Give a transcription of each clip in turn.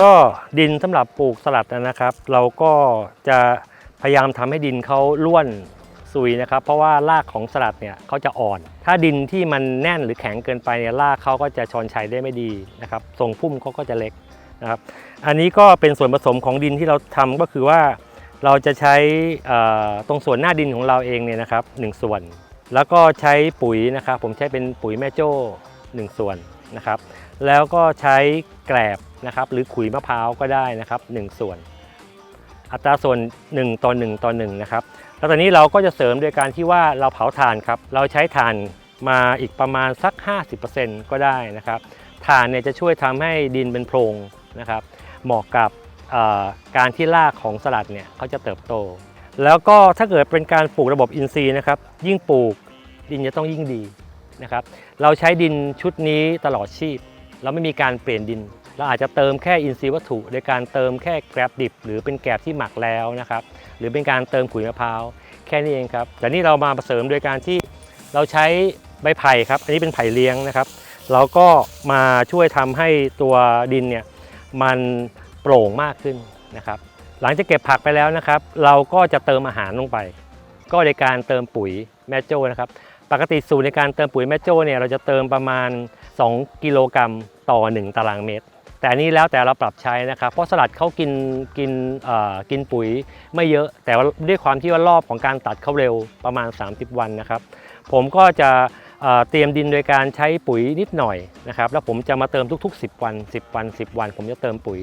ก็ดินสำหรับปลูกสลัดนะครับ เราก็จะพยายามทำให้ดินเขาร่วนซุยนะครับ เพราะว่ารากของสลัดเนี่ยเขาจะอ่อน ถ้าดินที่มันแน่นหรือแข็งเกินไปเนี่ยรากเขาก็จะชอนชัยได้ไม่ดีนะครับทรงพุ่มเขาก็จะเล็กนะครับ อันนี้ก็เป็นส่วนผสมของดินที่เราทำก็คือว่าเราจะใช้ตรงส่วนหน้าดินของเราเองเนี่ยนะครับหนึ่งส่วน แล้วก็ใช้ปุ๋ยนะครับ ผมใช้เป็นปุ๋ยแม่โจ้หนึ่งส่วน นะครับ แล้วก็ใช้แกลบนะครับหรือขุยมะพร้าวก็ได้นะครับหนึ่งส่วน อัตราส่วน 1 ต่อ 1 ต่อ 1 นะครับ แล้วตอนนี้เราก็จะเสริมโดยการที่ว่าเราเผาถ่านครับ เราใช้ถ่านมาอีกประมาณสัก 50%ก็ได้นะครับถ่านเนี่ยจะช่วยทำให้ดินเป็นโพรงนะครับ เหมาะกับการที่รากของสลัดเนี่ยเขาจะเติบโต แล้วก็ถ้าเกิดเป็นการปลูกระบบอินทรีย์นะครับ ยิ่งปลูกดินจะต้องยิ่งดี นะครับ เราใช้ดินชุดนี้ตลอดชีพ เราไม่มีการเปลี่ยนดิน เราอาจจะเติมแค่อินทรีย์วัตถุโดยการเติมแค่แกลบดิบ หรือเป็นแกลบที่หมักแล้วนะครับ หรือเป็นการเติมขุยมะพร้าวแค่นี้เองครับ แต่นี่เรามาเสริมโดยการที่เราใช้ใบไผ่ครับ อันนี้เป็นไผ่เลี้ยงนะครับ เราก็มาช่วยทำให้ตัวดินเนี่ยมันโปร่งมากขึ้นนะครับ หลังจากเก็บผักไปแล้วนะครับ เราก็จะเติมอาหารลงไป ก็ในการเติมปุ๋ยแมโจ้นะครับ ปกติสูตรในการเติมปุ๋ยแม่โจ้เนี่ยเราจะเติมประมาณ 2 กิโลกรัมต่อ 1 ตารางเมตร แต่อันนี้แล้วแต่เราปรับใช้นะครับ เพราะสลัดเขากินกินกินปุ๋ยไม่เยอะ แต่ว่าด้วยความที่ว่ารอบของการตัดเขาเร็วประมาณ 30 วันนะครับ ผมก็จะเอ่อเตรียมดินโดยการใช้ปุ๋ยนิดหน่อยนะครับ แล้วผมจะมาเติมทุก ๆ 10 วัน 10 วัน 10 วัน ผมจะเติมปุ๋ย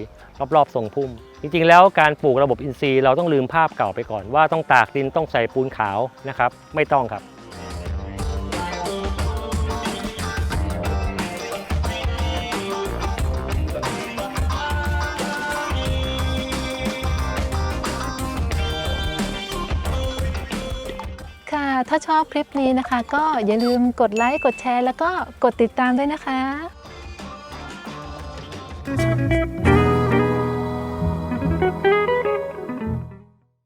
รอบๆทรงพุ่ม จริงๆ แล้วการปลูกระบบอินทรีย์เราต้องลืมภาพเก่าไปก่อนว่าต้องตากดินต้องใส่ปูนขาวนะครับ ไม่ต้องครับ ถ้าชอบคลิปนี้นะคะ ก็อย่าลืมกดไลค์กดแชร์ แล้วก็กดติดตามด้วยนะคะ